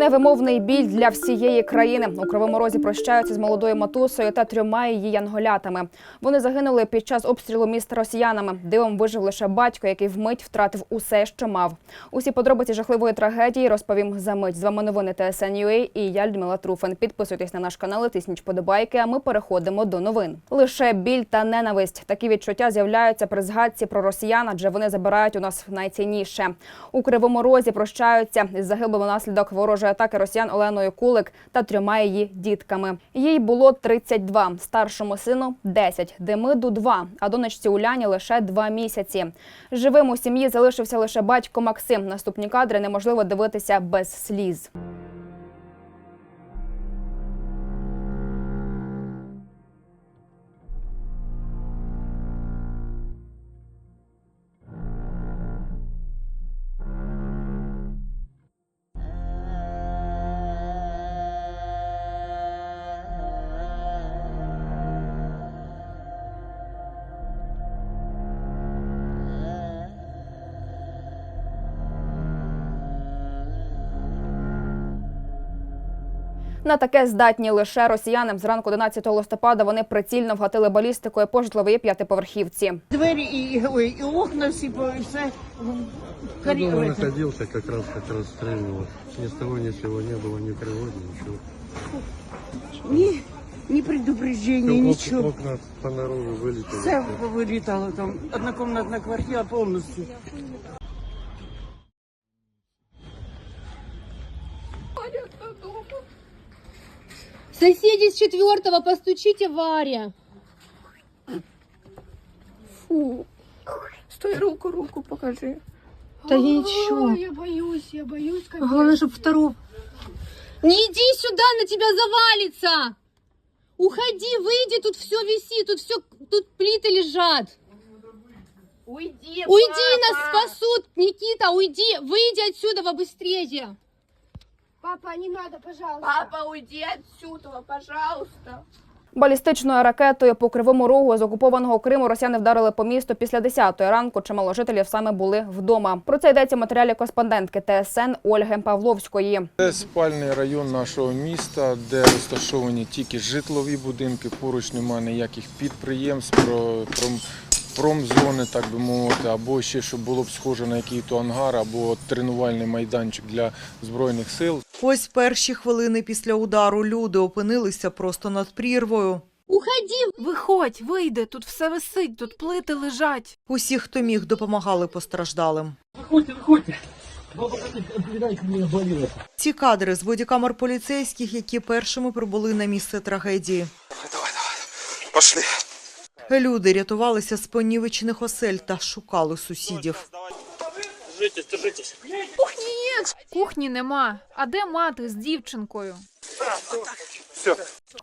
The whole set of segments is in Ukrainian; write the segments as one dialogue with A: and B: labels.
A: Невимовний біль для всієї країни. У кривому розі прощаються з молодою матусею та трьома її янголятами. Вони загинули під час обстрілу міста росіянами. Дивом вижив лише батько, який вмить втратив усе, що мав. Усі подробиці жахливої трагедії розповім за мить. З вами новини ТСН.UA і я Людмила Труфан. Підписуйтесь на наш канал, і тисніть вподобайки. А ми переходимо до новин. Лише біль та ненависть. Такі відчуття з'являються при згадці про росіян, адже вони забирають у нас найцінніше. У кривому розі прощаються із загиблим внаслідок ворожої атаки росіян Оленою Кулик та трьома її дітками. Їй було 32, старшому сину 10, Демиду 2, а донечці Уляні лише 2 місяці. Живим у сім'ї залишився лише батько Максим. Наступні кадри неможливо дивитися без сліз. На таке здатні лише росіяни. Зранку 11 листопада вони прицільно вгатили балістикою по житловій п'ятиповерхівці.
B: Двері і, ой, і окна всі по- все в
C: Я
B: корі...
C: дома
B: в этом.
C: находился, как раз как расстреливал. Ни с того ни с сего не было ни тревоги, ничего.
B: Ні, ні предупреждення,
C: Всё,
B: нічого.
C: ок- Окна понаружу вылетели.
B: Все вилітало там. Однокомнатна квартира повністю.
D: Соседи с четвертого, постучите Варе.
E: Стой, руку, руку покажи.
D: Да я ничего.
E: я боюсь, я боюсь, как
D: Главное, чтобы второго. Не иди сюда, на тебя завалится. Уходи, выйди, тут все висит, тут все, тут плиты лежат.
E: Уйди,
D: Уйди, нас спасут, Никита, уйди, выйди отсюда побыстрее.
E: Папа, не надо, пожалуйста. Папа, уйди отсюда, пожалуйста.
A: Балістичною ракетою по кривому рогу з окупованого Криму росіяни вдарили по місту після 10-ї ранку. Чимало жителів саме були вдома. Про це йдеться в матеріалі кореспондентки ТСН Ольги Павловської.
F: Це спальний район нашого міста, де розташовані тільки житлові будинки. Поруч немає ніяких підприємств, про, пром, промзони, так би мовити, або ще щоб було б схоже на який-то ангар, або тренувальний майданчик для збройних сил.
G: Ось перші хвилини після удару люди опинилися просто над прірвою.
D: Уходи,
H: Виходь, вийди, тут все висить, тут плити лежать.
G: Усі, хто міг, допомагали постраждалим. Виходьте, виходьте. Ці кадри з бодікамер поліцейських, які першими прибули на місце трагедії.
I: Пошли.
G: Люди рятувалися з понівечених осель та шукали сусідів.
H: Кухні нема. А де мати з дівчинкою?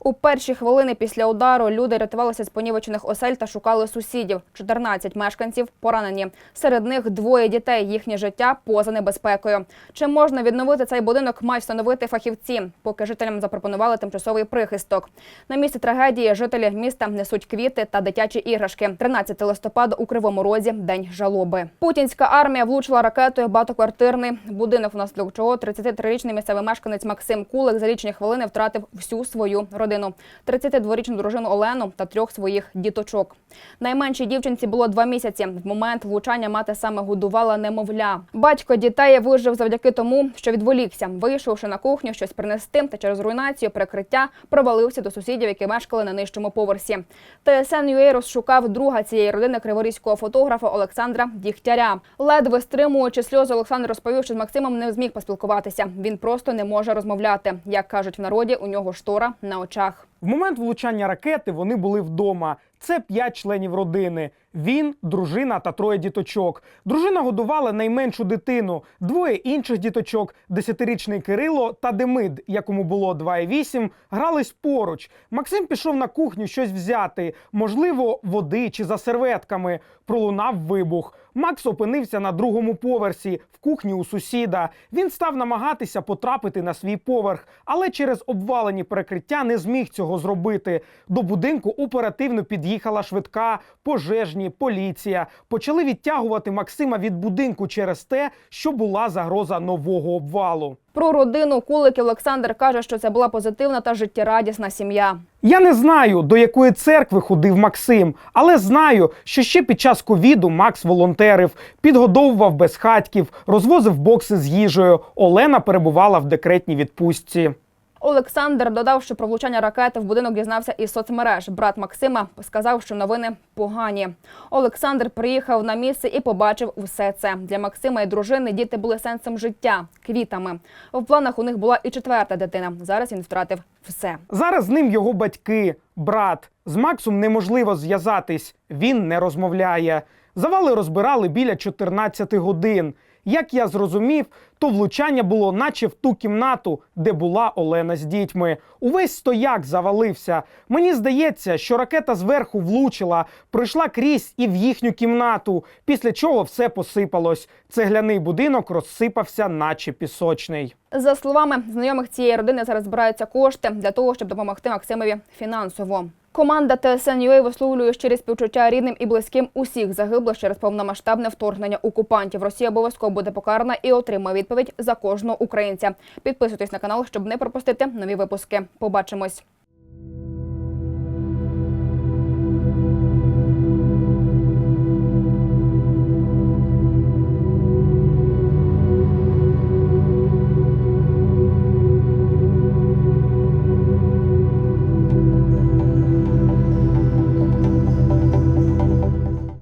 A: У перші хвилини після удару люди рятувалися з понівечених осель та шукали сусідів. 14 мешканців поранені. Серед них двоє дітей. Їхнє життя поза небезпекою. Чи можна відновити цей будинок, мають встановити фахівці, поки жителям запропонували тимчасовий прихисток. На місці трагедії жителі міста несуть квіти та дитячі іграшки. 13 листопада у Кривому Розі – день жалоби. Путінська армія влучила ракетою багатоквартирний будинок, внаслідок чого 33-річний місцевий мешканець Максим Кулик за лічені хвилини втратив всю свою родину. 32-річну дружину Олену та трьох своїх діточок. Найменшій дівчинці було два місяці. В момент влучання мати саме годувала немовля. Батько дітей вижив завдяки тому, що відволікся, вийшовши на кухню щось принести, та через руйнацію перекриття провалився до сусідів, які мешкали на нижчому поверсі. ТСН ТСН.UA розшукав друга цієї родини криворізького фотографа Олександра Дігтяря. Ледве стримуючи сльози, Олександр розповів, що з Максимом не зміг поспілкуватися. Він просто не може розмовляти. Як кажуть в народі, у нього штора на очах.
J: В момент влучання ракети вони були вдома. Це п'ять членів родини. Він, дружина та троє діточок. Дружина годувала найменшу дитину, двоє інших діточок, десятирічний Кирило та Демид, якому було 2,8, грались поруч. Максим пішов на кухню щось взяти, можливо, води чи за серветками. Пролунав вибух. Макс опинився на другому поверсі в кухні у сусіда. Він став намагатися потрапити на свій поверх, але через обвалені перекриття не зміг цього зробити. До будинку оперативно під'їхала швидка, пожежні, поліція. Почали відтягувати Максима від будинку через те, що була загроза нового обвалу.
A: Про родину Куликів Олександр каже, що це була позитивна та життєрадісна сім'я.
J: Я не знаю, до якої церкви ходив Максим, але знаю, що ще під час ковіду Макс волонтерив, підгодовував безхатьків, розвозив бокси з їжею. Олена перебувала в декретній відпустці.
A: Олександр додав, що про влучання ракети в будинок дізнався із соцмереж. Брат Максима сказав, що новини погані. Олександр приїхав на місце і побачив усе це. Для Максима і дружини діти були сенсом життя, квітами. В планах у них була і четверта дитина. Зараз він втратив все.
J: Зараз з ним його батьки, брат. З Максом неможливо зв'язатись. Він не розмовляє. Завали розбирали біля 14 годин. Як я зрозумів, то влучання було наче в ту кімнату, де була Олена з дітьми. Увесь стояк завалився. Мені здається, що ракета зверху влучила, пройшла крізь і в їхню кімнату, після чого все посипалось. Цегляний будинок розсипався, наче пісочний.
A: За словами знайомих цієї родини, зараз збираються кошти для того, щоб допомогти Максимові фінансово. Команда ТСНЮА висловлює щирі співчуття рідним і близьким усіх загиблих через повномасштабне вторгнення окупантів. Росія обов'язково буде покарана і отримає відповідь за кожного українця. Підписуйтесь на канал, щоб не пропустити нові випуски. Побачимось.